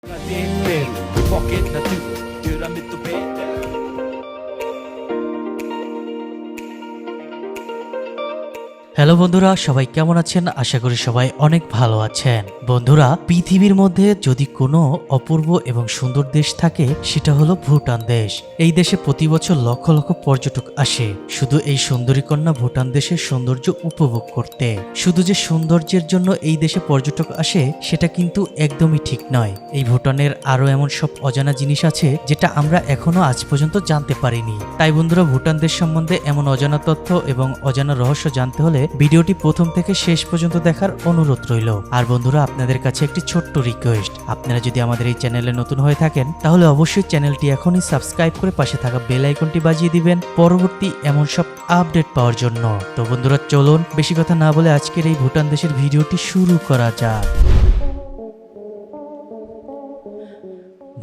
Pra hello বন্ধুরা, সবাই কেমন আছেন? আশা করি সবাই অনেক ভালো আছেন। বন্ধুরা, পৃথিবীর মধ্যে যদি কোনো অপূর্ব এবং সুন্দর দেশ থাকে, সেটা হলো ভুটান দেশ। এই দেশে প্রতি বছর লক্ষ লক্ষ পর্যটক আসে। শুধু এই সুন্দরী কন্যা ভুটান দেশের সৌন্দর্য উপভোগ করতে। শুধু যে সৌন্দর্যের জন্য এই দেশে পর্যটক আসে, সেটা কিন্তু একদমই ঠিক নয়। এই ভুটানের আরও এমন সব অজানা জিনিস আছে, যেটা আমরা এখনও আজ পর্যন্ত জানতে পারিনি। তাই বন্ধুরা, ভুটান দেশ সম্বন্ধে এমন অজানা তথ্য এবং অজানা রহস্য জানতে হলে ভিডিওটি প্রথম থেকে শেষ পর্যন্ত দেখার অনুরোধ রইল। আর বন্ধুরা, আপনাদের কাছে একটি ছোট্ট রিকোয়েস্ট আপনারা যদি আমাদের এই চ্যানেলে নতুন হয়ে থাকেন, তাহলে অবশ্যই চ্যানেলটি এখনই সাবস্ক্রাইব করে পাশে থাকা বেল আইকনটি বাজিয়ে দিবেন পরবর্তী এমন সব আপডেট পাওয়ার জন্য। তো বন্ধুরা, চলুন বেশি কথা না বলে আজকের এই ভুটান দেশের ভিডিওটি শুরু করা যাক।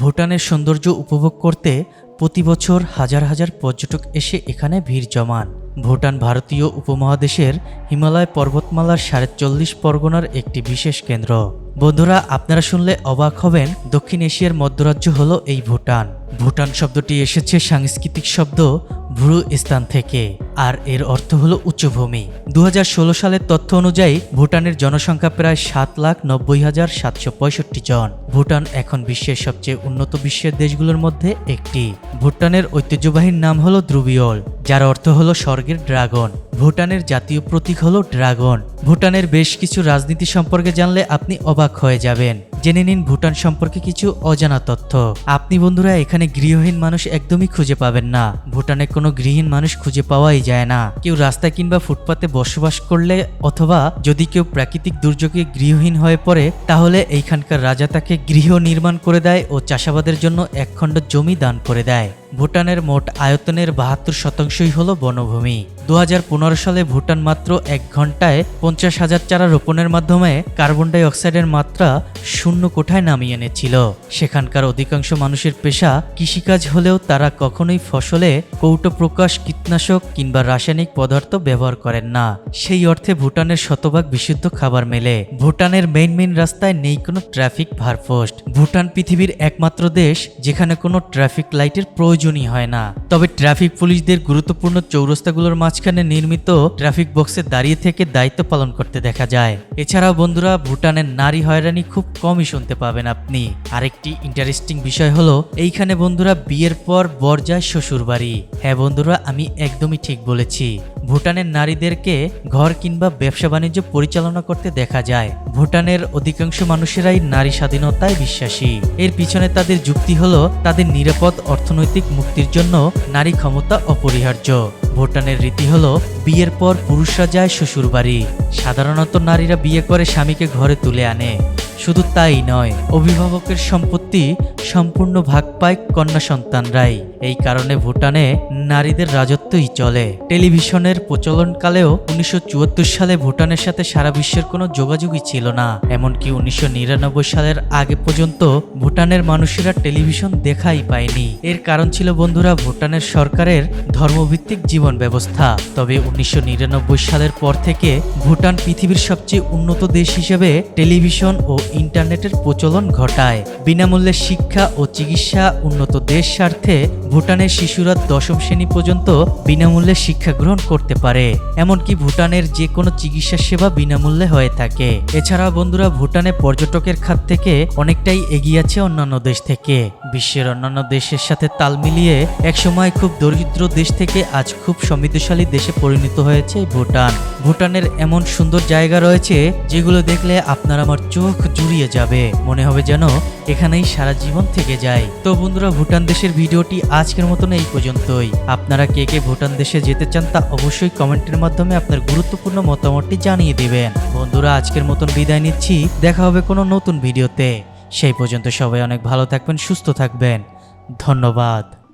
ভুটানের সৌন্দর্য উপভোগ করতে প্রতি বছর হাজার হাজার পর্যটক এসে এখানে ভিড় জমান। ভুটান ভারতীয় উপমহাদেশের হিমালয় পর্বতমালার সাড়ে চল্লিশ পরগনার একটি বিশেষ কেন্দ্র। বন্ধুরা, আপনারা শুনলে অবাক হবেন, দক্ষিণ এশিয়ার মধ্যরাজ্য হল এই ভুটান। ভুটান শব্দটি এসেছে সাংস্কৃতিক শব্দ ভ্রু স্থান থেকে। আর এর অর্থ হলো উচ্চভূমি। দু হাজার ষোলো সালের তথ্য অনুযায়ী, ভুটানের জনসংখ্যা প্রায় সাত লাখ নব্বই হাজার সাতশো পঁয়ষট্টি জন। ভুটান এখন বিশ্বের সবচেয়ে উন্নত বিশ্বের দেশগুলোর মধ্যে একটি। ভুটানের ঐতিহ্যবাহীর নাম হলো দ্রুবিয়ল, যার অর্থ হলো স্বর্গের ড্রাগন। ভুটানের জাতীয় প্রতীক হলো ড্রাগন। ভুটানের বেশ কিছু রাজনীতি সম্পর্কে জানলে আপনি অবাক হয়ে যাবেন। জেনে নিন ভুটান সম্পর্কে কিছু অজানা তথ্য। আপনি বন্ধুরা, এখানে গৃহহীন মানুষ একদমই খুঁজে পাবেন না। ভুটানে কোনো গৃহহীন মানুষ খুঁজে পাওয়াই যায় না। কেউ রাস্তায় কিংবা ফুটপাতে বসবাস করলে অথবা যদি কেউ প্রাকৃতিক দুর্যোগে গৃহহীন হয়ে পড়ে, তাহলে এইখানকার রাজা তাকে গৃহ নির্মাণ করে দেয় ও চাষাবাদের জন্য একখণ্ড জমি দান করে দেয়। ভুটানের মোট আয়তনের বাহাত্তর শতাংশই হল বনভূমি। দু হাজার পনেরো সালে ভুটান মাত্র এক ঘন্টায় পঞ্চাশ হাজার চারা রোপণের মাধ্যমে কার্বন ডাই অক্সাইডের মাত্রা শূন্য কোঠায় নামিয়ে এনেছিল। সেখানকার অধিকাংশ মানুষের পেশা কৃষিকাজ হলেও তারা কখনোই ফসলে কৌটো প্রকাশ কীটনাশক কিংবা রাসায়নিক পদার্থ ব্যবহার করেন না। সেই অর্থে ভুটানের শতভাগ বিশুদ্ধ খাবার মেলে। ভুটানের মেইন মেইন রাস্তায় নেই কোনো ট্রাফিক ভারপোস্ট। ভুটান পৃথিবীর একমাত্র দেশ যেখানে কোনো ট্রাফিক লাইটের প্রয়োজনই হয় না। তবে ট্রাফিক পুলিশদের গুরুত্বপূর্ণ চৌরাস্তাগুলোর মাঝখানে নির্মিত ট্রাফিক বক্সে দাঁড়িয়ে থেকে দায়িত্ব পালন করতে দেখা যায়। এছাড়াও বন্ধুরা, ভুটানের নারী হয়রানি খুব কমই শুনতে পাবেন আপনি। আরেকটি ইন্টারেস্টিং বিষয় হলো, এইখানে বন্ধুরা বিয়ের পর বর যায় শ্বশুর বাড়ি হ্যাঁ বন্ধুরা, আমি একদমই ঠিক বলেছি। ভুটানের নারীদেরকে ঘর কিংবা ব্যবসা বাণিজ্য পরিচালনা করতে দেখা যায়। ভুটানের অধিকাংশ মানুষেরাই নারী স্বাধীনতায় বিশ্বাসী। এর পিছনে তাদের যুক্তি হলো তাদের নিরাপদ অর্থনৈতিক মুক্তির জন্য নারী ক্ষমতা অপরিহার্য। ভুটানের রীতি হলো, বিয়ের পর পুরুষরা যায় শ্বশুর বাড়ি সাধারণত নারীরা বিয়ে করে স্বামীকে ঘরে তুলে আনে। শুধু তাই নয়, অভিভাবকের সম্পত্তি সম্পূর্ণ ভাগ পায় কন্যা সন্তানরাই। এই কারণে ভুটানে নারীদের রাজত্বই চলে। টেলিভিশনের প্রচলনকালেও উনিশশো সালে ভুটানের সাথে সারা বিশ্বের কোনো যোগাযোগই ছিল না। এমনকি উনিশশো নিরানব্বই সালের আগে পর্যন্ত ভুটানের মানুষেরা টেলিভিশন দেখাই পায়নি। এর কারণ ছিল, বন্ধুরা, ভুটানের সরকারের ধর্মভিত্তিক জীবন ব্যবস্থা। তবে উনিশশো নিরানব্বই সালের পর থেকে ভুটান পৃথিবীর সবচেয়ে উন্নত দেশ হিসেবে টেলিভিশন ও ইন্টারনেটের প্রচলন ঘটায়। বিনামূল্যে শিক্ষা ও চিকিৎসা উন্নত দেশ স্বার্থে ভুটানের শিশুরা দশম শ্রেণি পর্যন্ত বিনামূল্যে শিক্ষা গ্রহণ করতে পারে, এমনকি ভুটানের যে কোনো চিকিৎসা সেবা বিনামূল্যে হয়ে থাকে। এছাড়া বন্ধুরা, ভুটানে পর্যটকের খাত থেকে অনেকটাই এগিয়ে আছে অন্যান্য দেশ থেকে। বিশ্বের অন্যান্য দেশের সাথে তাল মিলিয়ে একসময় খুব দরিদ্র দেশ থেকে আজ খুব সমৃদ্ধশালী দেশে পরিণত হয়েছে ভুটান। ভুটানের এমন সুন্দর জায়গা রয়েছে যেগুলো দেখলে আপনার আমার চোখ জুড়িয়ে যাবে। মনে হবে যেন এখানেই সারা জীবন থেকে যায় তো বন্ধুরা, ভুটান দেশের ভিডিওটি আজকের মতন এই পর্যন্তই। আপনারা কে কে ভুটান দেশে যেতে চান তা অবশ্যই কমেন্টের মাধ্যমে আপনার গুরুত্বপূর্ণ মতামতটি জানিয়ে দেবেন। বন্ধুরা, আজকের মতন বিদায় নিচ্ছি। দেখা হবে কোনো নতুন ভিডিওতে। সেই পর্যন্ত সবাই অনেক ভালো থাকবেন, সুস্থ থাকবেন। ধন্যবাদ।